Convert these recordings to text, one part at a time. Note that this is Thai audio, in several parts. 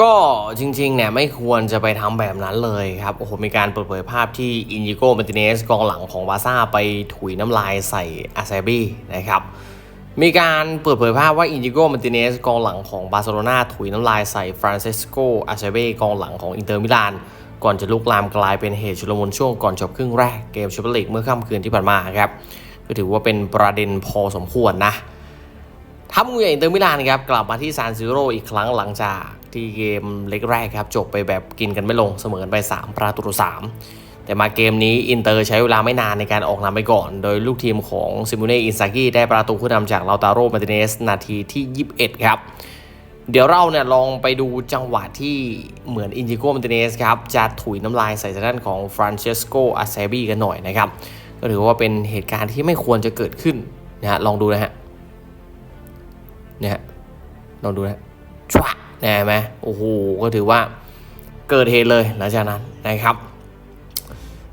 ก็จริงๆเนี่ยไม่ควรจะไปทำแบบนั้นเลยครับ โอ้โห มีการเปิดเผยภาพที่อินยิโกมาติเนสกองหลังของบาร์ซ่าไปถุยน้ำลายใส่อาเซบีนะครับ มีการเปิดเผยภาพว่าอินยิโกมาติเนสกองหลังของบาร์เซโลนาถุยน้ำลายใส่ฟรานซิสโกอาเซบีกองหลังของอินเตอร์มิลานก่อนจะลุกลามกลายเป็นเหตุชุลมุนช่วงก่อนจบครึ่งแรกเกมแชมเปี้ยนลีกเมื่อค่ำคืนที่ผ่านมาครับก็ถือว่าเป็นประเด็นพอสมควรนะทัพงูใหญ่อินเตอร์มิลานครับกลับมาที่ซานซิโรอีกครั้งหลังจาก ที่เกมเล็กแรกครับ จบไปแบบกินกันไม่ลงเสมอกันไป 3 ประตูต่อ3แต่มาเกมนี้อินเตอร์ใช้เวลาไม่นานในการออกนำไปก่อน โดยลูกทีมของซิมูเน่อินซากิได้ประตูขึ้นนำจากลาตาโรมาติเนสนาทีที่ 21 ครับ เดี๋ยวเราเนี่ยลองไปดูจังหวะที่เหมือนอินจิโกมาติเนสครับจะถุยน้ำลายใส่ทางด้านของฟรานเชสโกอาเซบีกันหน่อยนะครับก็ถือว่าเป็นเหตุการณ์ที่ไม่ควรจะเกิดขึ้นนะฮะลองดูนะฮะเนี่ยลองดูนะชัวเนี่ไหมโอ้โหก็ถือว่าเกิดเหตุเลยหลังจากนั้นนะครับ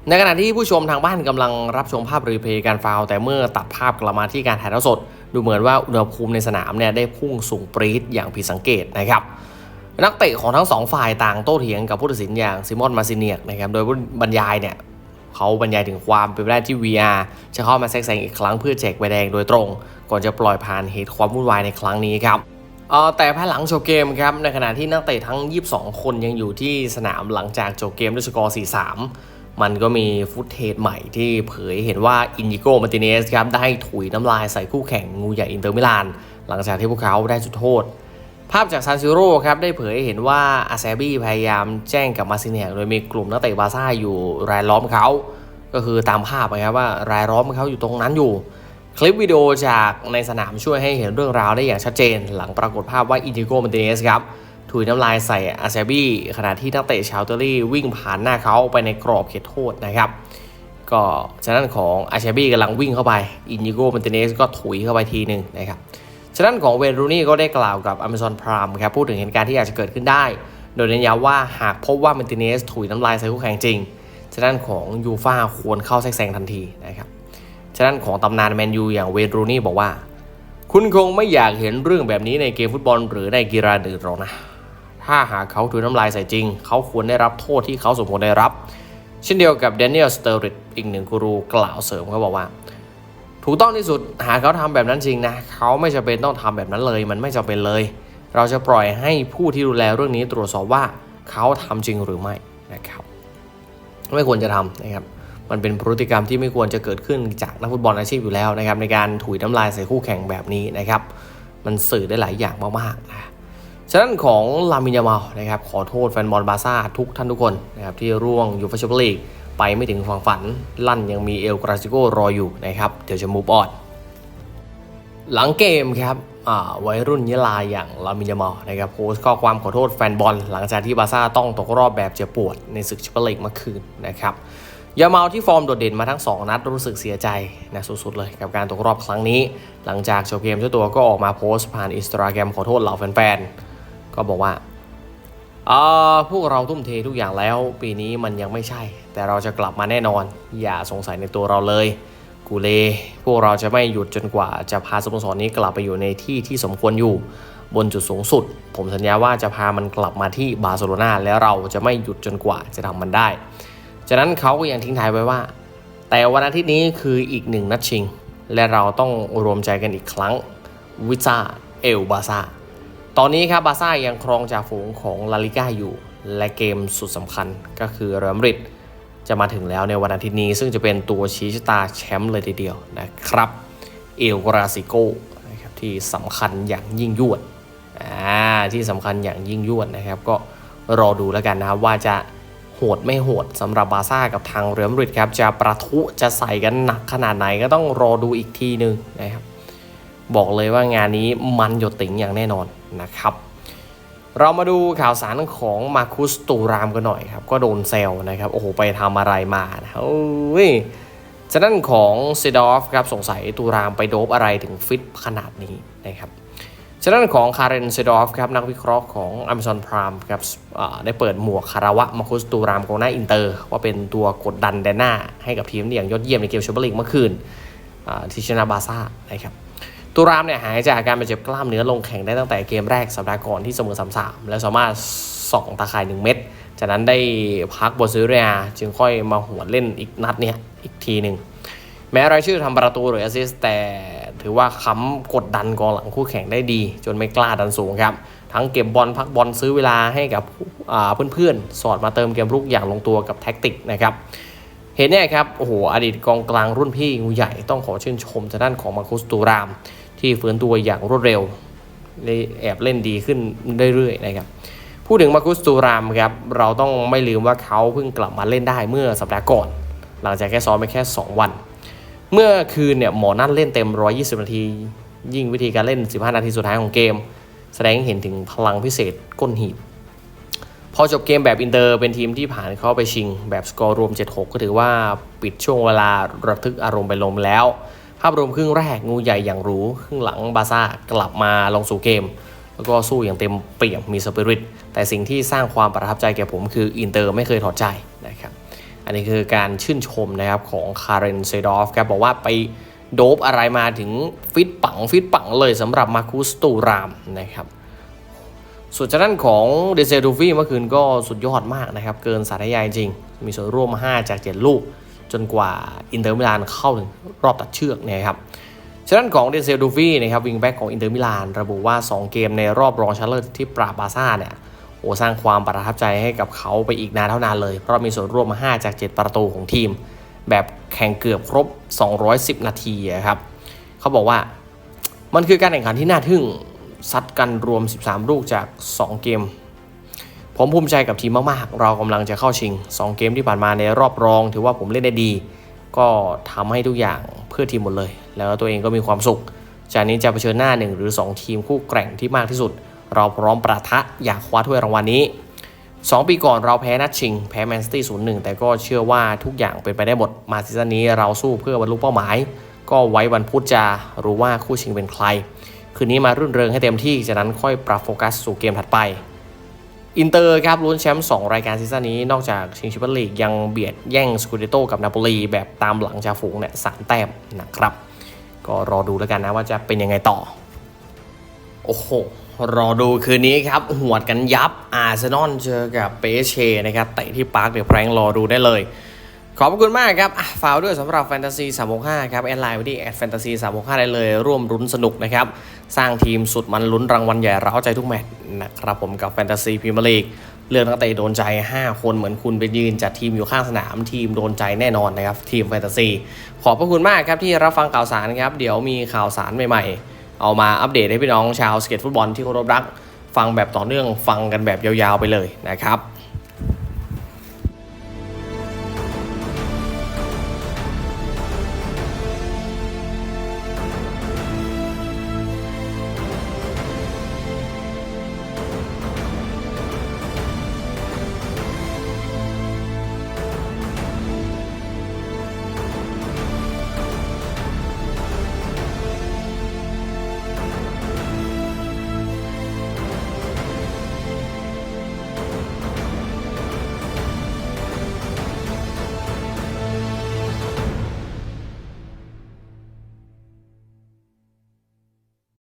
ในขณะที่ผู้ชมทางบ้านกำลังรับชมภาพรีเพลย์การฟาวแต่เมื่อตัดภาพกลับมาที่การถ่ายทอดสด ดูเหมือนว่าอุณหภูมิในสนามเนี่ยได้พุ่งสูงปรี๊ดอย่างผิดสังเกตนะครับนักเตะของทั้งสองฝ่ายต่างโต้เถียงกับผู้ตัดสินอย่างซิมอนมาซิเนียกนะครับโดยบรรยายเนี่ยเขาบรรยายถึงความเป็นไปได้ที่ VR จะเข้ามาแทรกแซงอีกครั้งเพื่อแจกใบแดงโดยตรง ก่อนจะปล่อยผ่านเหตุความวุ่นวายในครั้งนี้ครับ แต่ภายหลังจบเกมครับในขณะที่นักเตะทั้ง 22 คนยังอยู่ที่สนามหลังจากจบเกมด้วยสกอร์ 4-3 มันก็มีฟุตเทจใหม่ที่เผยเห็นว่าอินดิโกมาติเนสครับได้ถุยน้ำลายใส่คู่แข่งงูใหญ่อินเตอร์มิลาน หลังจากที่พวกเขาได้จุดโทษ ภาพจากซานซิโร่ครับได้เผยเห็นว่าอาเซบี้พยายามแจ้งกับมาซิเนียโดยมีกลุ่มนักเตะบาซ่าอยู่รายล้อมเขา ก็คือตามภาพนะครับว่ารายล้อมเขาอยู่ตรงนั้นอยู่ คลิปวิดีโอจากในสนามช่วยให้เห็นเรื่องราวได้อย่างชัดเจน หลังปรากฏภาพว่าอินดิโกมาติเนสครับถุยน้ำลายใส่อาเซบี้ขณะที่นักเตะชาวอิตาลีวิ่งผ่านหน้าเขาไปในกรอบเขตโทษนะครับ ก็ฉะนั้นของอาเชบี้กำลังวิ่งเข้าไปอินดิโกมาติเนสก็ถุยเข้าไปทีหนึ่งนะครับฉะนั้นของเวรูนี่ก็ได้กล่าวกับ Amazon Prime ครับพูดถึงเหตุการณ์ที่อาจจะเกิดขึ้นได้ โดยเน้นย้ำว่าหากพบว่ามาติเนสถุยน้ำลายใส่คู่แข่งจริงฉะนั้นของยูฟ่าควรเข้าแทรกแซงทันทีนะครับ ฉะนั้นของตำนานแมนยูอย่างเวนรูนี่บอกว่า คุณคงไม่อยากเห็นเรื่องแบบนี้ในเกมฟุตบอลหรือในกีฬาอื่นหรอกนะ ถ้าหากเขาถุยน้ำลายใส่จริง เขาควรได้รับโทษที่เขาสมควรได้รับ เช่นเดียวกับเดนิเอลสเตอริดอีกหนึ่งกูรูกล่าวเสริมเขาบอกว่า ถูกต้องที่สุดหากเขาทำแบบนั้นจริงนะเขาไม่จำเป็นต้องทำแบบนั้นเลย มันไม่จำเป็นเลย เราจะปล่อยให้ผู้ที่ดูแลเรื่องนี้ตรวจสอบว่าเขาทำจริงหรือไม่นะครับ ไม่ควรจะทำนะครับ มันเป็นพฤติกรรมที่ไม่ควรจะเกิดขึ้นจากนักฟุตบอลอาชีพอยู่แล้วนะครับในการถุยน้ำลายใส่คู่แข่งแบบนี้นะครับมันสื่อได้หลายอย่างมากๆนะฉะนั้นของลามินยามาลนะครับขอโทษแฟนบอลบาร์ซ่าทุกท่านทุกคนนะครับที่ร่วงยูฟ่าแชมเปี้ยนลีกไปไม่ถึงฝั่งฝัน ลั่นยังมีเอลกราซิโกรออยู่นะครับเดี๋ยวจะมูฟออนหลังเกมครับอ่าวัยรุ่นยะลาอย่างลามินยามาลนะครับโพสต์ข้อความขอโทษแฟนบอล หลังจากที่บาร์ซ่าต้องตกรอบแบบเจ็บปวดในศึกแชมเปี้ยนลีกเมื่อคืนนะครับ ยามาที่ฟอร์มโดดเด่นมาทั้ง 2 นัดรู้สึกเสียใจนะสุดๆเลยกับการตกรอบครั้งนี้ หลังจากจบเกมเจ้าตัวก็ออกมาโพสต์ผ่านอินสตาแกรมขอโทษเหล่าแฟนๆ ก็บอกว่าอ่าพวกเราทุ่มเททุกอย่างแล้ว ปีนี้มันยังไม่ใช่ แต่เราจะกลับมาแน่นอน อย่าสงสัยในตัวเราเลย กูเล พวกเราจะไม่หยุดจนกว่าจะพาสโมสรนี้กลับไปอยู่ในที่ที่สมควรอยู่บนจุดสูงสุด ผมสัญญาว่าจะพามันกลับมาที่บาร์เซโลนาแล้วเราจะไม่หยุดจนกว่าจะทำมันได้ จากนั้นเขาก็ยังทิ้งท้ายไว้ว่า แต่วันอาทิตย์นี้คืออีกหนึ่งนัดชิง และเราต้องรวมใจกันอีกครั้ง วิซาเอลบาซาตอนนี้ครับบาซ่ายังครองจ่าฝูงของลาลิก้าอยู่ และเกมสุดสำคัญก็คือเรอัลมาดริดจะมาถึงแล้วในวันอาทิตย์นี้ ซึ่งจะเป็นตัวชี้ชะตาแชมป์เลยทีเดียวนะครับ เอลกราซิโกนะครับที่สำคัญอย่างยิ่งยวดอ่าที่สำคัญอย่างยิ่งยวดนะครับ ก็รอดูแล้วกันนะครับว่าจะ หดไม่โหดสำหรับบาซ่ากับทางเรอัลมาดริดครับจะประทุจะใส่กันหนักขนาดไหนก็ต้องรอดูอีกทีหนึงนะครับบอกเลยว่างานนี้มันหยดติ๋งอย่างแน่นอนนะครับเรามาดูข่าวสารของมาคุสตูรามกันหน่อยครับ ก็โดนเซลนะครับ โอ้โห ไปทำอะไรมานะโอ้ยฉะนั้นของเซดอฟครับสงสัยตูรามไปโดบอะไรถึงฟิตขนาดนี้นะครับ ฉะนั้นของคาร์เรนเซดอฟครับนักวิเคราะห์ของ Amazon Prime ครับได้เปิดหมวกคาราวะมาคุสตูรามกองหน้าอินเตอร์ ว่าเป็นตัวกดดันแดนหน้า ให้กับทีมอย่างยอดเยี่ยมในเกมแชมเปี้ยนลีกเมื่อคืนที่ชนะบาร์ซ่านะครับตูรามเนี่ยหายจากอาการบาดเจ็บกล้ามเนื้อลงแข่งได้ตั้งแต่เกมแรกสัปดาห์ก่อนที่เสมอ3-3และสามารถส่องตาข่าย1เม็ดจากนั้นได้พักบนซิเรียจึงค่อยมาหัวเล่นอีกนัดเนี่ยอีกทีหนึ่งแม้รายชื่อทำประตูหรือแอสซิสต์แต่ ถือว่าค้ำกดดันกองหลังคู่แข่งได้ดี จนไม่กล้าดันสูงครับ ทั้งเก็บบอลพักบอลซื้อเวลาให้กับเพื่อนๆ สอดมาเติมเกมรุกอย่างลงตัวกับแท็กติกนะครับเห็นเนี่ยครับ โอ้โห อดีตกองกลางรุ่นพี่งูใหญ่ต้องขอชื่นชมทางด้านของมาคุสตูราม ที่ฟื้นตัวอย่างรวดเร็วเลยแอบเล่นดีขึ้นเรื่อยๆนะครับ พูดถึงมาคุสตูรามครับ เราต้องไม่ลืมว่าเขาเพิ่งกลับมาเล่นได้เมื่อสัปดาห์ก่อน หลังจากแค่ซ้อมไปแค่ 2 วัน เมื่อคืนเนี่ยหมอนั่นเล่นเต็ม 120 นาที ยิ่งวิธีการเล่น 15 นาทีสุดท้ายของเกม แสดงให้เห็นถึงพลังพิเศษก้นหีบ พอจบเกมแบบอินเตอร์เป็นทีมที่ผ่านเข้าไปชิง แบบสกอร์รวม 7-6 ก็ถือว่าปิดช่วงเวลาระทึกอารมณ์ไปลงแล้ว ภาพรวมครึ่งแรกงูใหญ่อย่างหรู้ครึ่งหลังบาซ่ากลับมาลงสู่เกม แล้วก็สู้อย่างเต็มเปี่ยมมีสปิริตแต่สิ่งที่สร้างความประทับใจแก่ผมคืออินเตอร์ไม่เคยถอดใจ อันนี้คือการชื่นชมนะครับของคาร์เรนเซดอฟครับบอกว่าไปโดบอะไรมาถึงฟิตปังฟิตปังเลยสำหรับมาคุสตูรามนะครับส่วนจากด้นของเดเซดูฟี่เมื่อคืนก็สุดยอดมากนะครับ เกินสาธยายจริง มีส่วนร่วม5จาก 7 ลูก จนกว่าอินเตอร์มิลานเข้าถึงรอบตัดเชือกเนี่ยครับฉะนั้นของเดเซดูฟี่นะครับวิงแบ็กของอินเตอร์มิลานระบุว่า 2 เกมในรอบรองชนะเลิศที่ปราบาซ่าเนี่ย โอ้สร้างความประทับใจให้กับเขาไปอีกนานเท่านานเลย เพราะมีส่วนร่วมมา5จาก 7 ประตูของทีม แบบแข่งเกือบครบ 210 นาทีครับเขาบอกว่ามันคือการแข่งขันที่น่าทึ่งซัดกันรวม 13 ลูกจาก 2 เกม ผมภูมิใจกับทีมมากๆ เรากำลังจะเข้าชิง 2 เกมที่ผ่านมาในรอบรอง ถือว่าผมเล่นได้ดี ก็ทำให้ทุกอย่างเพื่อทีมหมดเลย แล้วตัวเองก็มีความสุข จากนี้จะเผชิญหน้า 1 หรือ 2 ทีมคู่แกร่งที่มากที่สุด เราพร้อมประทะอยากคว้าถ้วยรางวัลนี้ 2 ปีก่อนเราแพ้นัดชิง แพ้แมนซิตี้ศูนย์หนึ่งแต่ก็เชื่อว่าทุกอย่างเป็นไปได้หมด มาซีซั่นนี้เราสู้เพื่อบรรลุเป้าหมาย ก็ไว้วันพุธจะรู้ว่าคู่ชิงเป็นใคร คืนนี้มารื่นเริงให้เต็มที่ จากนั้นค่อยปรับโฟกัสสู่เกมถัดไป อินเตอร์ครับลุ้นแชมป์2รายการซีซั่นนี้ นอกจากชิงแชมเปี้ยนลีกยังเบียดแย่งสกูเดโต้กับนาโปลีแบบตามหลังจาฝูงเนี่ยสามแต้มนะครับ ก็รอดูแล้วกันนะว่าจะเป็นยังไงต่อ โอ้โห รอดูคืนนี้ครับ หวดกันยับอาร์เซนอลเจอกับเปเชนะครับเตะที่ปาร์คเดอะแพรงรอดูได้เลย ขอบคุณมากครับฝากด้วยสำหรับแฟนตาซี365 ครับแอดไลน์ไว้ที่แอดแฟนตาซี365 ได้เลย ร่วมรุ้นสนุกนะครับ สร้างทีมสุดมันลุ้นรางวัลใหญ่เร้าใจทุกแมตช์นะครับผมกับแฟนตาซีพรีเมียร์ลีกเลือกนักเตะโดนใจ 5 คนเหมือนคุณไปยืนจัดทีมอยู่ข้างสนามทีมโดนใจแน่นอนนะครับทีมแฟนตาซีขอบพระคุณมากครับที่รับฟังข่าวสารครับเดี๋ยวมีข่าวสารใหม่ๆ เอามาอัปเดตให้พี่น้องชาวสเก็ตฟุตบอลที่เคารพรัก ฟังแบบต่อเนื่องฟังกันแบบยาวๆไปเลยนะครับ